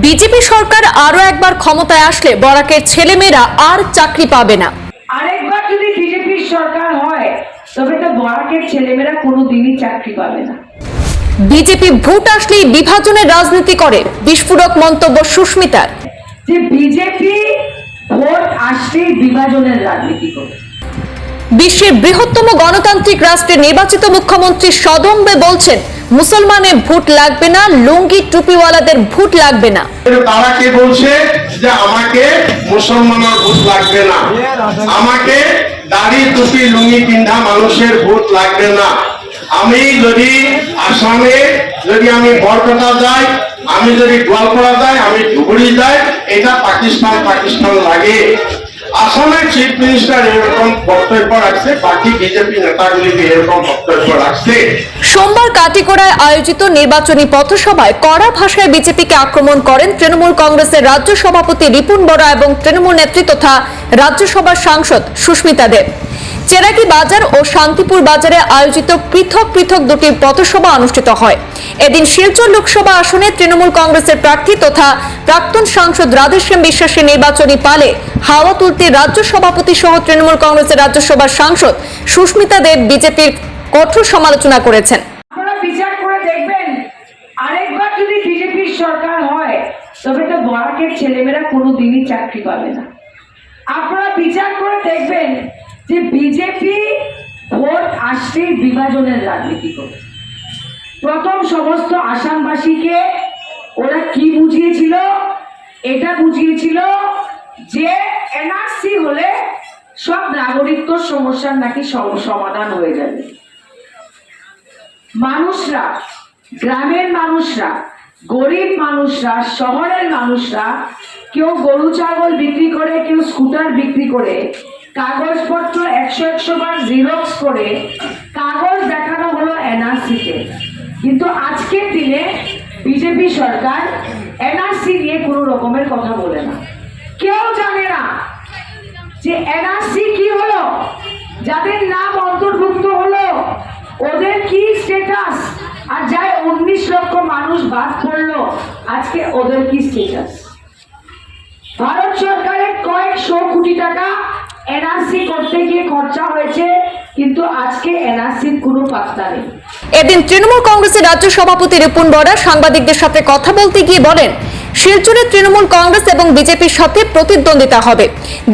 BJP সরকার আরও একবার ক্ষমতায় আসলে বরাকের ছেলেমেয়েরা আর চাকরি পাবে না। আরেকবার যদি বিজেপির সরকার হয় তবে তো বরাকের ছেলেমেয়েরা কোনোদিনই চাকরি পাবে না। বিজেপি ভোট আসলেই বিভাজনের রাজনীতি করে বিস্ফোরক মন্তব্য সুস্মিতার। যে বিজেপি ভোট আসলেই বিভাজনের রাজনীতি করে। বিশ্বের বৃহত্তম গণতান্ত্রিক রাষ্ট্রের নির্বাচিত মুখ্যমন্ত্রী সদম্বে বলছেন, মুসলমানের ভোট লাগবে না, লুঙ্গি টুপিওয়ালাদের ভোট লাগবে না। তারা কে বলছে? যে আমাকে মুসলমানের ভোট লাগবে না। আমাকে দাড়ি, টুপি, লুঙ্গি পিন্ধা মানুষের ভোট লাগবে না। আমি যদি আসামে যদি আমি বরকটা যাই, আমি যদি গোয়ালপাড়া যাই, আমি ধুবড়ি যাই, এটা পাকিস্তান পাকিস্তান লাগে। আসামের চিফ মিনিস্টার এরকম বক্তব্য রাখছে, বাকি বিজেপি নেতাগুলিকে এরকম বক্তব্য রাখছে। সোমবার কাটিকোড়ায় আয়োজিত নির্বাচনী পথসভায় কড়া ভাষায় বিজেপিকে আক্রমণ করেন তৃণমূল কংগ্রেসের রাজ্য সভাপতি রিপুন বরা এবং তৃণমূল নেত্রী তথা রাজ্যসভার সাংসদ সুস্মিতা দেব। চেরাকি বাজার ও শান্তিপুর বাজারে আয়োজিত পৃথক পৃথক দুটি পথসভা অনুষ্ঠিত হয়। এদিন শিলচর লোকসভা আসনে তৃণমূল কংগ্রেসের প্রার্থী তথা প্রাক্তন সাংসদ রাধেশ্যাম বিশ্বাসের নির্বাচনী পালে হাওয়া তুলতে রাজ্য সভাপতি সহ তৃণমূল কংগ্রেসের রাজ্যসভার সাংসদ সুস্মিতা দেব বিজেপির কঠোর সমালোচনা করেছেন। আপনারা বিচার করে দেখবেন যে বিজেপি ভোট আসলেই বিভাজনের রাজনীতি করে প্রথম সমস্ত আসামবাসীকে ওরা কি বুঝিয়েছিল? এটা বুঝিয়েছিল যে এনআরসি হলে সব নাগরিকত্ব সমস্যার নাকি সম- সমাধান হয়ে যাবে। মানুষরা, গ্রামের মানুষরা, গরিব মানুষরা, শহরের মানুষরা কেউ গরু, ছাগল বিক্রি করে, কেউ স্কুটার বিক্রি করে কাগজপত্র একশো একশো বার জিরক্স করে কাগজ দেখানো হলো এনআরসিতে। কিন্তু আজকের দিনে বিজেপি সরকার এনআরসি নিয়ে কোনো রকমের কথা বলে না। কেউ জানে না যে এনআরসি কি হলো, যাদের নাম অন্তর্ভুক্ত হলো, ওদের কি স্টেটাস আর যাই উনিশ লক্ষ মানুষ বাদ পড়ল, আজকে ওদের কি স্টেটাস ভারত সরকারের কয়েকশো কোটি টাকা এনআরসি করতে গিয়ে খরচা হয়েছে, কিন্তু আজকে এনআরসির কোনো পাত্তা নেই। এদিন তৃণমূল কংগ্রেসের রাজ্য সভাপতি রিপুন বরা সাংবাদিকদের সাথে কথা বলতে গিয়ে বলেন, শিলচরে তৃণমূল কংগ্রেস এবং বিজেপির সাথে প্রতিদ্বন্দ্বিতা হবে।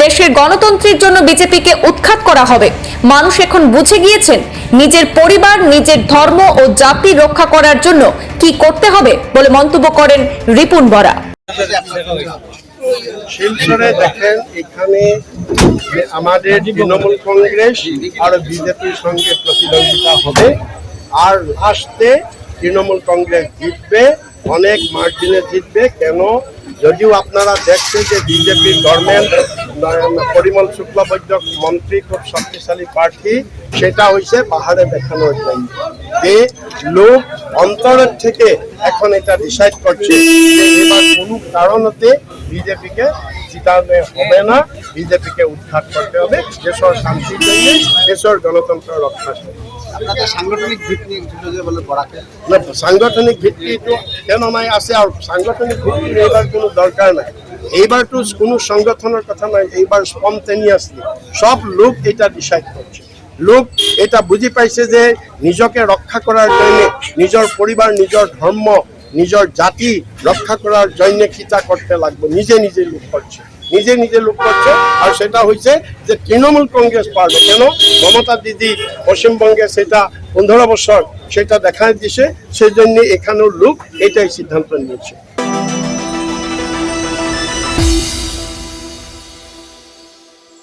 দেশের গণতন্ত্রের জন্য বিজেপিকে উৎখাত করা হবে। মানুষ এখন বুঝে গিয়েছেন নিজের পরিবার, নিজের ধর্ম ও জাতি রক্ষা করার জন্য কি করতে হবে বলে মন্তব্য করেন রিপুন বরা শিলচরে দেখেন এখানে আমাদের তৃণমূল কংগ্রেস আর বিজেপির সঙ্গে প্রতিদ্বন্দ্বিতা হবে। আর লাস্টে তৃণমূল কংগ্রেস জিতবে, অনেক মার্জিনে জিতবে। কেন? যদিও আপনারা দেখছেন যে বিজেপির গভর্নমেন্ট পরিমল শুক্লবৈদ্য মন্ত্রী খুব শক্তিশালী প্রার্থী, সেটা হয়েছে পাহাড়ে দেখানোর জন্য যে লোক অন্তরের থেকে এখন এটা ডিসাইড করছে। এবার কোনো কারণতে বিজেপিকে জিতানো হবে না বিজেপিকে উদ্ধার করতে হবে। দেশের শান্তির জন্য দেশের গণতন্ত্র আপনাদের সাংগঠনিক ভিত্তি সাংগঠনিক ভিত্তি তো কেন নাই আছে আর সাংগঠনিক ভিত্তির এইবার কোনো দরকার নাই। এইবার তো কোনো সংগঠনের কথা নাই এইবার স্পন্টেনিয়াসলি সব লোক এটা ডিসাইড করছে। লোক এটা বুঝি পাইছে যে নিজকে রক্ষা করার জন্য নিজের পরিবার নিজের ধর্ম নিজের জাতি রক্ষা করার জন্য খিচা করতে লাগবে? নিজে নিজে লোক করছে। নিজে নিজে লোক করছে। আর সেটা হয়েছে যে তৃণমূল কংগ্রেস পারবে। কেন? মমতা দিদি পশ্চিমবঙ্গে সেটা পনেরো বছর সেটা দেখা দিছে। সেই জন্য এখানেও লোক এটাই সিদ্ধান্ত নিয়েছে।